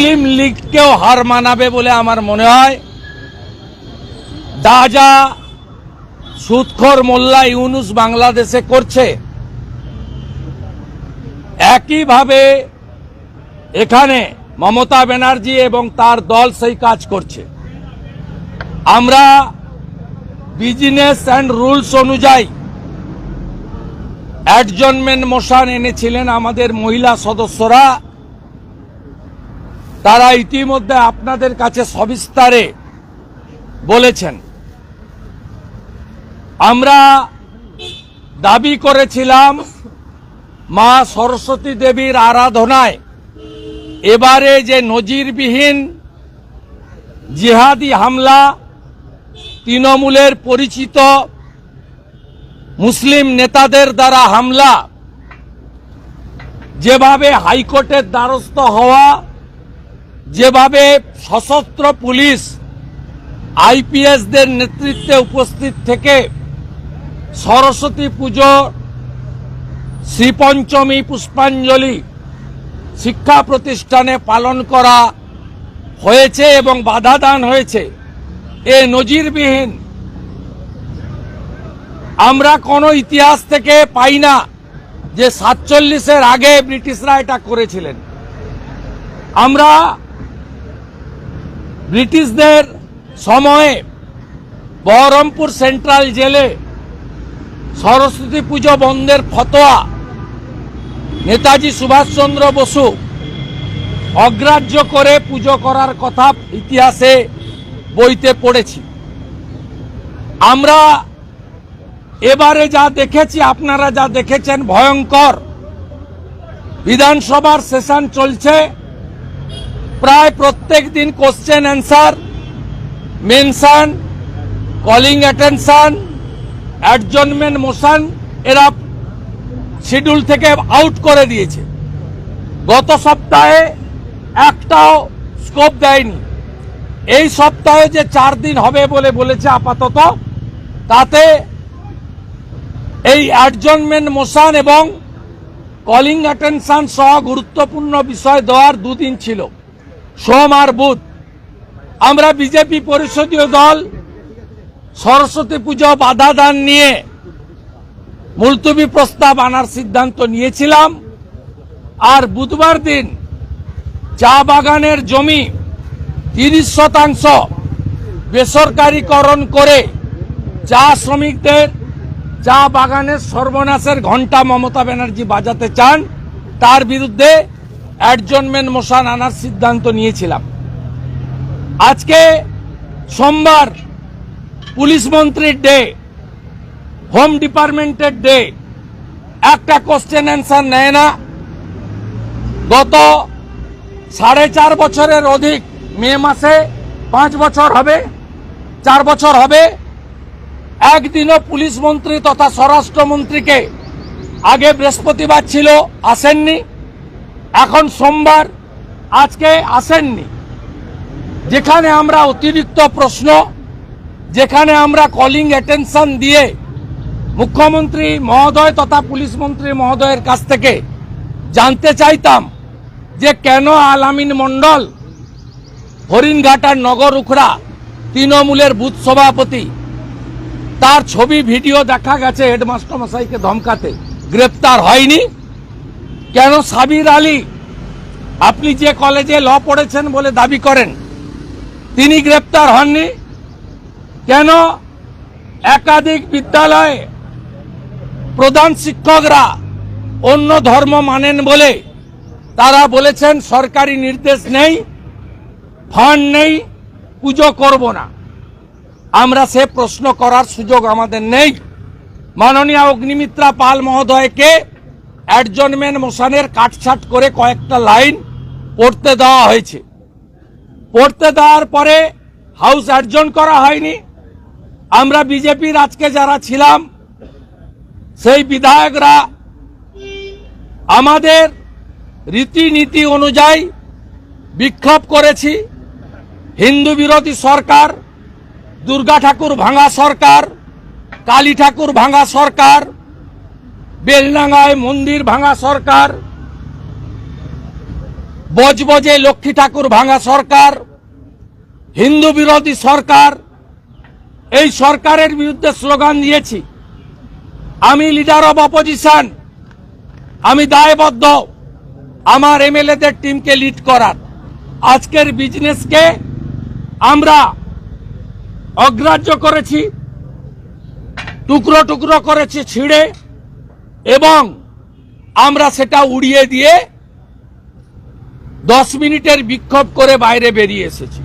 মুসলিম লীগকেও হার মানাবে বলে আমার মনে হয়। যা সুৎখর মোল্লা ইউনুস বাংলাদেশে করছে। একইভাবে এখানে মমতা ব্যানার্জি এবং তার দল সেই কাজ করছে। আমরা বিজনেস অ্যান্ড রুলস অনুযায়ী অ্যাডজনমেন্ট মোশন এনেছিলেন আমাদের মহিলা সদস্যরা। তারা ইতিমধ্যে আপনাদের কাছে সবিস্তারে বলেছেন। আমরা দাবি করেছিলাম মা সরস্বতী দেবীর আরাধনায় এবারে যে নজিরবিহীন জিহাদি হামলা তৃণমূলের পরিচিত মুসলিম নেতাদের দ্বারা হামলা, যেভাবে হাইকোর্টের দ্বারস্থ হওয়া যেভাবে সশস্ত্র পুলিশ আইপিএসদের নেতৃত্বে উপস্থিত থেকে সরস্বতী পুজো, শ্রীপঞ্চমী পুষ্পাঞ্জলি, শিক্ষা প্রতিষ্ঠানে পালন করা হয়েছে এবং বাধা দান হয়েছে, এ নজিরবিহীন। আমরা কোনো ইতিহাস থেকে পাই না যে সাতচল্লিশের আগে ব্রিটিশরা এটা করেছিলেন। আমরা ব্রিটিশদের সময়ে বহরমপুর সেন্ট্রাল জেলে সরস্বতী পুজো বন্ধের ফতোয়া নেতাজি সুভাষচন্দ্র বসু অগ্রাহ্য করে পুজো করার কথা ইতিহাসে বইতে পড়েছি। আমরা এবারে যা দেখেছি, আপনারা যা দেখেছেন, ভয়ঙ্কর। বিধানসভার সেশন চলছে। প্রায় প্রত্যেক দিন question answer mention calling attention adjournment motion এরা শিডিউল থেকে আউট করে দিয়েছে। গত সপ্তাহে একটাও স্কোপ দেয়নি। এই সপ্তাহে যে চার দিন হবে বলে বলেছে আপাতত, তাতে এই অ্যাডজনমেন্ট মোশন এবং কলিং অ্যাটেনশন সহ গুরুত্বপূর্ণ বিষয় দেওয়ার দুদিন ছিল। সোম আর বুধ। আমরা বিজেপি পরিষদীয় দল সরস্বতী পুজো বাধা দান নিয়ে মুলতবি প্রস্তাব আনার সিদ্ধান্ত নিয়েছিলাম। আর বুধবার দিন চা বাগানের জমি তিরিশ শতাংশ বেসরকারীকরণ করে চা শ্রমিকদের চা বাগানের সর্বনাশের ঘণ্টা মমতা ব্যানার্জি বাজাতে চান, তার বিরুদ্ধে অ্যাডজনমেন্ট মোশন আনার সিদ্ধান্ত নিয়েছিলাম। আজকে সোমবার, পুলিশ মন্ত্রীর ডে হোম ডিপার্টমেন্টের ডে একটা কোশ্চেন অ্যান্সার নেয় না। গত সাড়ে চার বছরের অধিক, মে মাসে পাঁচ বছর হবে, চার বছর হবে। একদিনও পুলিশ মন্ত্রী তথা স্বরাষ্ট্রমন্ত্রীকে আগে বৃহস্পতিবার ছিল, আসেননি। এখন সোমবার, আজকে আসেননি। যেখানে আমরা অতিরিক্ত প্রশ্ন, যেখানে আমরা কলিং অ্যাটেনশন দিয়ে মুখ্যমন্ত্রী মহোদয় তথা পুলিশ মন্ত্রী মহোদয়ের কাছ থেকে জানতে চাইতাম যে কেন আলামিন মণ্ডল, হরিণঘাটার নগর উখড়া, তৃণমূলের বুথ সভাপতি, তার ছবি, ভিডিও দেখা গেছে হেডমাস্টার মশাইকে ধমকাতে। গ্রেপ্তার হয়নি। কেন সাবির আলী আপনি যে কলেজে ল পড়েছেন বলে দাবি করেন, তিনি গ্রেপ্তার হননি। কেন? একাধিক বিদ্যালয়ে প্রধান শিক্ষকরা অন্য ধর্ম মানেন বলে তারা বলেছেন, সরকারি নির্দেশ নেই, ফান্ড নেই, পুজো করব না। আমরা সে প্রশ্ন করার সুযোগ আমাদের নেই। মাননীয় অগ্নিমিত্রা পাল মহোদয়কে অ্যাডজনমেন্ট মোশনের কাটছাট করে কয়েকটা লাইন পড়তে দেওয়া হয়েছে। পড়তে দেওয়ার পরে হাউস অ্যাডজন করা হয়নি। আমরা বিজেপির আজকে যারা ছিলাম, সেই বিধায়করা আমাদের রীতিনীতি অনুযায়ী বিক্ষোভ করেছি। হিন্দু বিরোধী সরকার, দুর্গা ঠাকুর ভাঙা সরকার, কালী ঠাকুর ভাঙা সরকার বেলডাঙ্গায় মন্দির ভাঙা সরকার, বজবজে লক্ষ্মী ঠাকুর ভাঙা সরকার, হিন্দু বিরোধী সরকার, এই সরকারের বিরুদ্ধে স্লোগান দিয়েছি। আমি লিডার অব অপোজিশন আমি দায়বদ্ধ, আমার এমএলএদের টিমকে লিড করার। আজকের বিজনেসকে আমরা অগ্রাহ্য করেছি, টুকরো টুকরো করেছি ছিঁড়ে। এবং আমরা সেটা উড়িয়ে দিয়ে দশ মিনিটের বিক্ষোভ করে বাইরে বেরিয়ে এসেছি।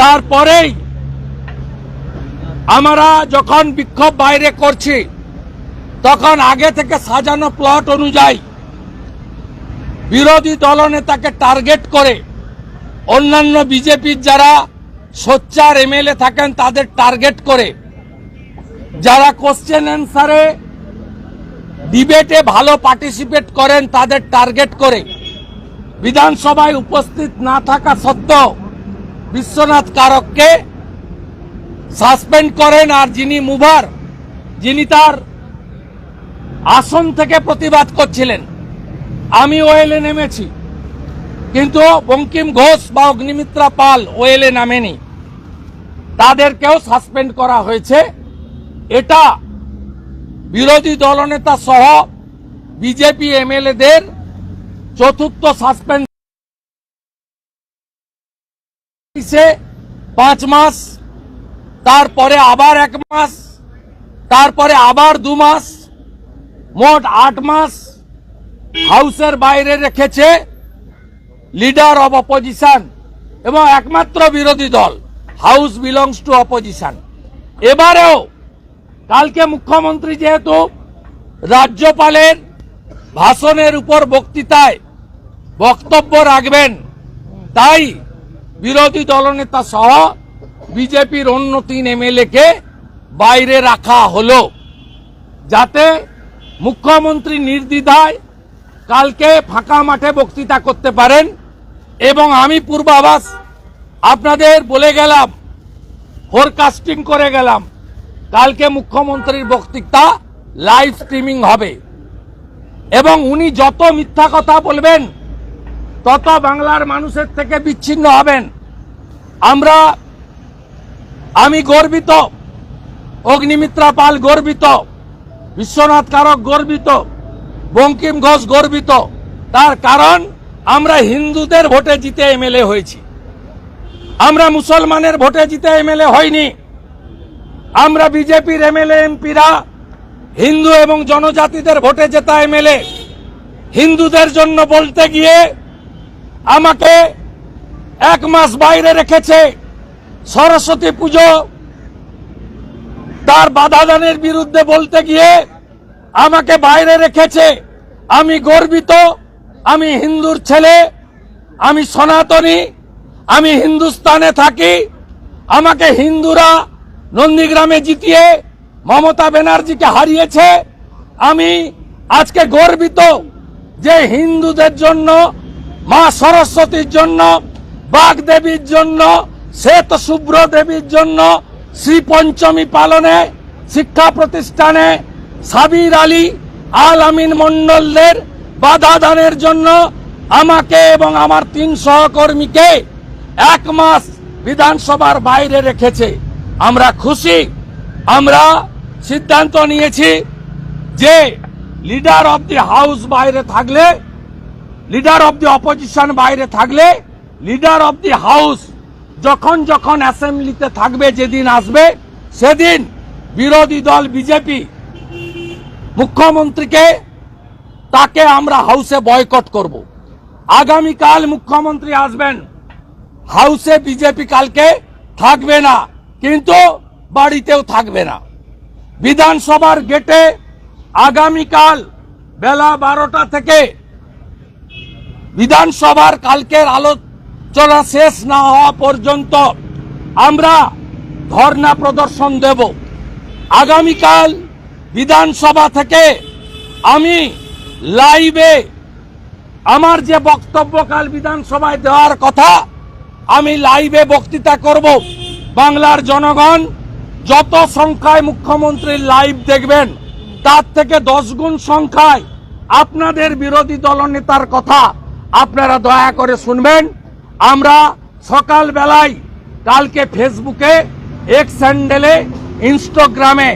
তারপরেই আমরা যখন বিক্ষোভ বাইরে করছি, তখন আগে থেকে সাজানো প্লট অনুযায়ী বিরোধী দলনেতাকে টার্গেট করে অন্যান্য বিজেপির যারা সোচ্চার এমএলএ থাকেন তাদের টার্গেট করে, যারা কোশ্চেন অ্যান্সারে ডিবেটে ভালো পার্টিসিপেট করেন, তাদের টার্গেট করে। বিধানসভায় উপস্থিত না থাকা সত্ত্বেও বিশ্বনাথ কারককে সাসপেন্ড করেন আর যিনি মুভার যিনি তার আসন থেকে প্রতিবাদ করছিলেন। আমি ওয়েলে নেমেছি, কিন্তু বঙ্কিম ঘোষ বা অগ্নিমিত্রা পাল ওয়েলে নামেনি। তাদেরকেও সাসপেন্ড করা হয়েছে। এটা বিরোধী দলনেতা সহ বিজেপি এমএলএদের চতুর্থ সাসপেন্ড পাঁচ মাস, তারপরে আবার এক মাস, তারপরে আবার দু মাস, মোট আট মাস হাউসের বাইরে রেখেছে লিডার অব অপোজিশন এবং একমাত্র বিরোধী দল, হাউস বিলংস টু অপোজিশন। এবারেও কালকে মুখ্যমন্ত্রী যেহেতু রাজ্যপালের ভাষণের উপর বক্তৃতায় বক্তব্য রাখবেন, তাই বিরোধী দলনেতা সহ বিজেপির অন্য তিন এমএলএকে বাইরে রাখা হলো, যাতে মুখ্যমন্ত্রী নির্দ্বিধায় কালকে ফাঁকা মাঠে বক্তৃতা করতে পারেন। এবং আমি পূর্বাভাস আপনাদের বলে গেলাম ফোরকাস্টিং করে গেলাম কালকে মুখ্যমন্ত্রীর বক্তৃতা লাইভ স্ট্রিমিং হবে। এবং উনি যত মিথ্যা কথা বলবেন, তত বাংলার মানুষের থেকে বিচ্ছিন্ন হবেন। আমরা, আমি গর্বিত, অগ্নিমিত্রা পাল গর্বিত, বিশ্বনাথ কারক গর্বিত, বঙ্কিম ঘোষ গর্বিত। তার কারণ, আমরা হিন্দুদের ভোটে জিতে এমএলএ হয়েছি। আমরা মুসলমানের ভোটে জিতে এমএলএ হয়নি। আমরা বিজেপির এমএলএ, এমপিরা হিন্দু এবং জনজাতিদের ভোটে জেতা এমএলএ। হিন্দুদের জন্য বলতে গিয়ে আমাকে এক মাস বাইরে রেখেছে সরস্বতী পুজো। তার বাধাদানের বিরুদ্ধে বলতে গিয়ে আমাকে বাইরে রেখেছে। আমি গর্বিত, আমি হিন্দুর ছেলে, আমি সনাতনী, আমি হিন্দুস্তানে থাকি। আমাকে হিন্দুরা নন্দীগ্রামে জিতিয়ে মমতা ব্যানার্জিকে হারিয়েছে। আমি আজকে গর্বিত যে হিন্দুদের জন্য, মা সরস্বতীর জন্য বাগদেবীর জন্য, শ্বেত শুভ্র দেবীর জন্য, শ্রী পঞ্চমী পালনে, শিক্ষা প্রতিষ্ঠানে সাবির আলী, আল আমিন মন্ডলদের বাধা দানের জন্য আমাকে এবং আমার তিন সহকর্মীকে এক মাস বিধানসভার বাইরে রেখেছে। আমরা খুশি, আমরা সিদ্ধান্ত নিয়েছি যে লিডার অব দি হাউস বাইরে থাকলে লিডার অব দি অপোজিশন বাইরে থাকলে লিডার অব দি হাউস যখন যখন অ্যাসেম্বলিতে থাকবে, যেদিন আসবে, সেদিন বিরোধী দল বিজেপি মুখ্যমন্ত্রীকে তাকে আমরা হাউসে বয়কট করব। আগামীকাল মুখ্যমন্ত্রী আসবেন। হাউসে বিজেপি কালকে থাকবে না। কিন্তু বাড়িতেও থাকবে না। বিধানসভার গেটে আগামীকাল বেলা বারোটা থেকে বিধানসভার কালকের আলোচনা শেষ না হওয়া পর্যন্ত আমরা ধর্ণা প্রদর্শন দেব। আগামীকাল বিধানসভা থেকে আমি লাইভে আমার যে বক্তব্য কাল বিধানসভায় দেওয়ার কথা, আমি লাইভে বক্তৃতা করব। বাংলার জনগণ যত সংখ্যায় মুখ্যমন্ত্রীর লাইভ দেখবেন, তার থেকে দশ গুণ সংখ্যায় আপনাদের বিরোধী দলনেতার কথা আপনারা দয়া করে শুনবেন। আমরা সকাল বেলায় কালকে ফেসবুকে এক্স স্যান্ডেলে ইনস্টাগ্রামে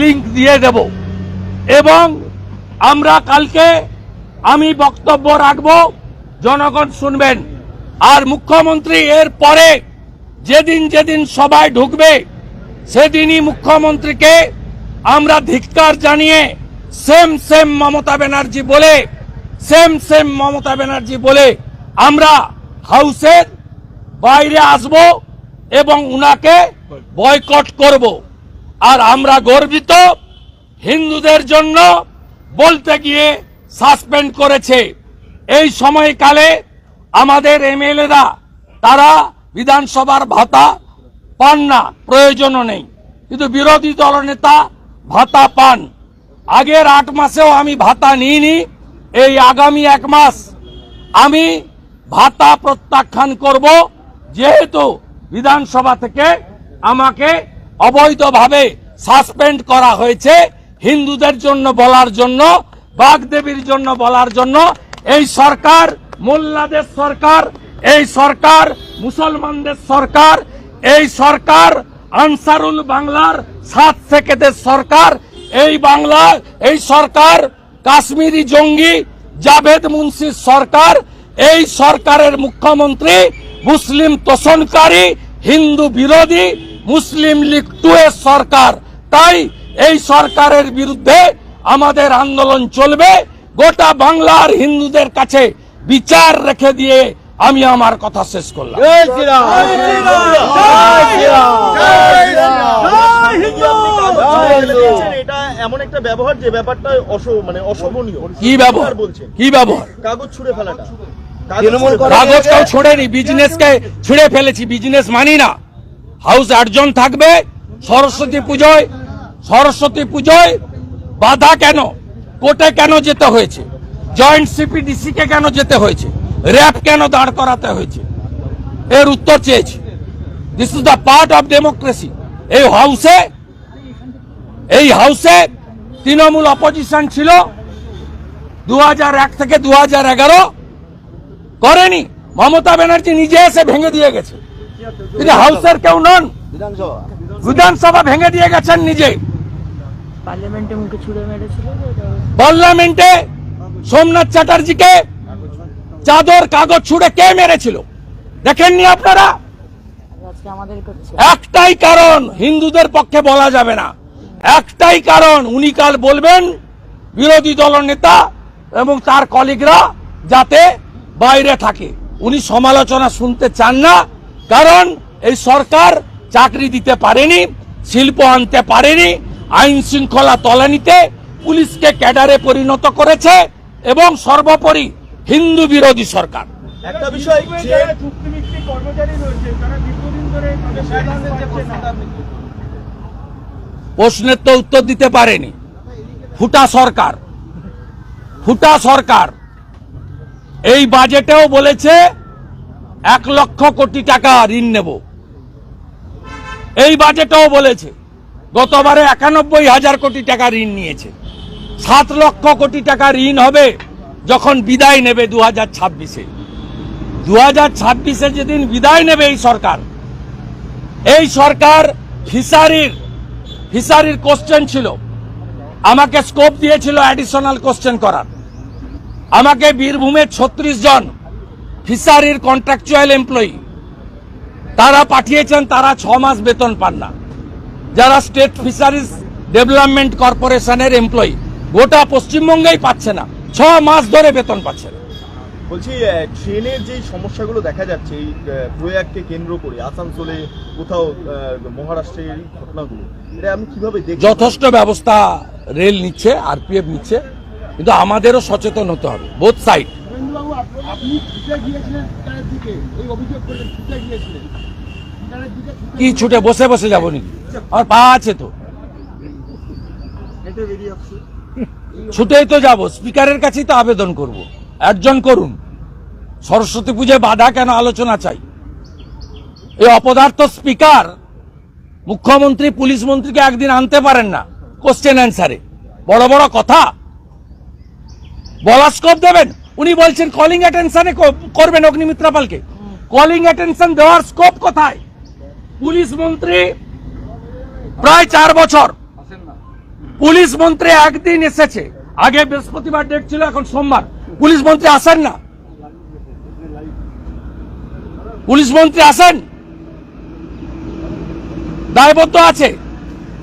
লিংক দিয়ে দেব। এবং আমরা কালকে আমি বক্তব্য রাখব, জনগণ শুনবেন। আর মুখ্যমন্ত্রী এর পরে যেদিন যেদিন সবাই ঢুকবে, সেদিনই মুখ্যমন্ত্রীকে আমরা ধিক্কার জানিয়ে সেম সেম মমতা ব্যানার্জি বলে, সেম সেম মমতা ব্যানার্জি বলে আমরা হাউসের বাইরে আসব এবং উনাকে বয়কট করব। আর আমরা গর্বিত হিন্দুদের জন্য বলতে গিয়ে সাসপেন্ড করেছে। এই সময়কালে আমাদের এমএলএরা, তারা বিধানসভার ভাতা পান না, প্রয়োজনও নেই। কিন্তু বিরোধী দলনেতা ভাতা পান। আগের আট মাসেও আমি ভাতা নিইনি, এই আগামী এক মাস আমি ভাতা প্রত্যাখ্যান করব, যেহেতু বিধানসভা থেকে আমাকে অবৈধভাবে সাসপেন্ড করা হয়েছে, হিন্দুদের জন্য বলার জন্য, বাগদেবীর জন্য বলার জন্য। এই সরকার, মোল্লাদের সরকার এই সরকার, মুসলমানদের সরকার, এই সরকার, আনসারুল বাংলার সাত সেকেদের সরকার, এই বাংলা এই সরকার, কাশ্মীরি জঙ্গি, জাভেদ মুন্সির সরকার, এই সরকারের মুখ্যমন্ত্রী, মুসলিম তোষণকারী, হিন্দু বিরোধী, মুসলিম লীগ টু এর সরকার। তাই এই সরকারের বিরুদ্ধে আমাদের আন্দোলন চলবে। গোটা বাংলার হিন্দুদের কাছে বিচার রেখে দিয়ে আমি আমার কথা শেষ করলাম। জয় শ্রীরাম। জয় শ্রীরাম। জয় শ্রীরাম। এটা এমন একটা ব্যবহার যে ব্যাপারটা অশ মানে অশোভনীয়। কি ব্যবহার? বলছেন কি ব্যবহার? কাগজ ছুঁড়ে ফেলাটা। কাগজ কেউ ছোড়েনি বিজনেসকে ছিঁড়ে ফেলেছি বিজনেস মানি না। হাউস আটজন থাকবে সরস্বতী পুজোয় সরস্বতী পুজোয় বাধা কেন? কোটে কেন যেতে হয়েছে? জয়েন্ট সিপিডিসি কে কেন যেতে হয়েছে? র্যাপ কেন দাঁড় করাতে হয়েছে? এর উত্তর চেয়েছি। This is the part of democracy এই হাউসে এই হাউসে তৃণমূল অপোজিশন ছিল দু হাজার এক থেকে দুহাজার এগারো। করেনি। মমতা ব্যানার্জি নিজে এসে ভেঙে দিয়ে গেছে। তিনি হাউসের কেউ নন। বিধানসভা বিধানসভা ভেঙে দিয়ে গেছেন নিজে। পার্লামেন্টে সোমনাথ চ্যাটার্জিকে চাদর কাগজ ছুঁড়ে কে মেরেছিল? দেখেননি আপনারা? একটাই কারণ হিন্দুদের পক্ষে বলা যাবে না। একটাই কারণ উনি কাল বলবেন বিরোধী দল নেতা এবং তার কলিগরা যাতে বাইরে থাকে। উনি সমালোচনা শুনতে চান না কারণ এই সরকার চাকরি দিতে পারেনি শিল্প আনতে পারেনি আইন শৃঙ্খলা তলানিতে পুলিশকে ক্যাডারে পরিণত করেছে এবং সর্বোপরি হিন্দু বিরোধী সরকার। একটা বিষয় যে চুক্তিভিত্তিক কর্মচারী রয়েছে তারা দীর্ঘদিন ধরে তাদের বেতন পাচ্ছে না। প্রশ্নের তো উত্তর দিতে পারেনি। ফুটা সরকার। ফুটা সরকার। এই বাজেটেও বলেছে এক লক্ষ কোটি টাকা ঋণ নেব। এই বাজেটেও বলেছে গতবারে একানব্বই হাজার কোটি টাকা ঋণ নিয়েছে। সাত লক্ষ কোটি টাকা ঋণ হবে। যখন বিদায় নেবে দু হাজার ছাব্বিশে। দু হাজার ছাব্বিশে যেদিন বিদায় নেবে এই সরকার এই সরকার ফিশারির ফিশারির কোশ্চেন ছিল। আমাকে স্কোপ দিয়েছিল অ্যাডিশনাল কোশ্চেন করার। আমাকে বীরভূমের ছত্রিশ জন ফিশারির কন্ট্রাকচুয়াল এমপ্লয়ি তারা পাঠিয়েছেন, তারা ছ মাস বেতন পান না। যারা স্টেট ফিশারিজ ডেভেলপমেন্ট কর্পোরেশনের এমপ্লয়ি গোটা পশ্চিমবঙ্গেই পাচ্ছে না। ছ মাস ধরে বেতন পাচ্ছে না। বলছি ট্রেনের যে সমস্যাগুলো দেখা যাচ্ছে এই প্রয়াগকে কেন্দ্র করে আসানসোলে কোথাও আহ, মহারাষ্ট্রের এই ঘটনাগুলো এটা আমি কীভাবে দেখি যথেষ্ট ব্যবস্থা রেল নিচ্ছে আরপিএফ নিচ্ছে কিন্তু আমাদেরও সচেতন হতে হবে বোথ সাইড কি ছুটে বসে বসে যাব নাকি? আমার পা আছে তো। ছুটেই তো যাব, স্পিকারের কাছেই তো আবেদন করব। একজন করুন। সরস্বতী পুজোয় বাধা কেন আলোচনা চাই? এই অপদার্থ স্পিকার মুখ্যমন্ত্রী, পুলিশ মন্ত্রীকে একদিন আনতে পারেন না কোশ্চেন অ্যান্সারে বড় বড় কথা। বলার স্কোপ দেবেন? উনি বলছেন কলিং অ্যাটেনশনে করবেন অগ্নিমিত্রা পালকে। কলিং অ্যাটেনশন দেওয়ার স্কোপ কোথায়? পুলিশ মন্ত্রী, প্রায় চার বছর। পুলিশ মন্ত্রী একদিন এসেছে। আগে বৃহস্পতিবার ডেট ছিল এখন সোমবার। পুলিশ মন্ত্রী আসেন না? পুলিশ মন্ত্রী আসেন? দায়বদ্ধ আছে।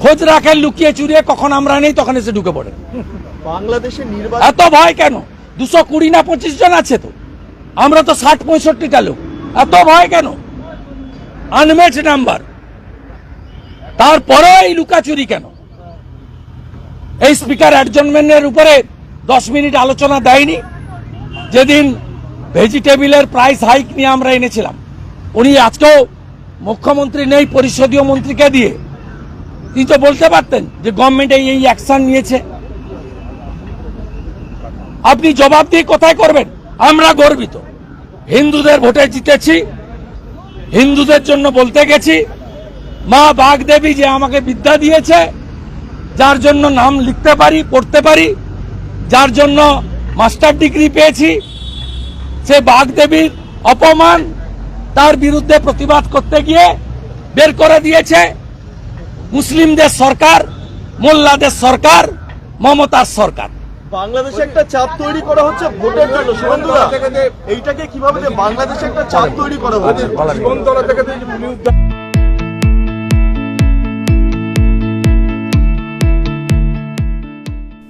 খোঁজ রাখেন লুকিয়ে চুরিয়ে কখন আমরা নেই তখন এসে ঢুকে পড়ে। নির্বাচন এত ভয় কেন? দুশো কুড়ি না পঁচিশ জন আছে তো? আমরা তো ষাট পঁয়ষট্টিটা লোক। এত ভয় কেন? আনমেচ নাম্বার তারপরেও এই লুকাচুরি কেন? এই স্পিকার অ্যাডজনমেন্টের উপরে দশ মিনিট আলোচনা দেয়নি। যেদিন ভেজিটেবিলের প্রাইস হাইক নিয়ে আমরা এনেছিলাম, উনি আজকেও মুখ্যমন্ত্রী নেই, পরিষদীয় মন্ত্রীকে দিয়ে। তিনি তো বলতে পারতেন যে গভর্নমেন্ট এই এই অ্যাকশন নিয়েছে। আপনি জবাব দিয়ে কোথায় করবেন? আমরা গর্বিত। হিন্দুদের ভোটে জিতেছি, হিন্দুদের জন্য বলতে গেছি, মা বাগদেবী যে আমাকে বিদ্যা দিয়েছে যার জন্য নাম লিখতে পারি পড়তে পারি যার জন্য মাস্টার ডিগ্রি পেয়েছি সে বাগদেবীর অপমান তার বিরুদ্ধে প্রতিবাদ করতে গিয়ে বের করে দিয়েছে। মুসলিমদের সরকার মোল্লাদের সরকার মমতার সরকার। বাংলাদেশে একটা চাপ তৈরি করা হচ্ছে ভোটের জন্য শুভেন্দুদা এইটাকে কীভাবে বাংলাদেশে একটা চাপ তৈরি করা হচ্ছে?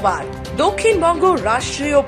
শুক্রবার দক্ষিণবঙ্গ রাষ্ট্রীয়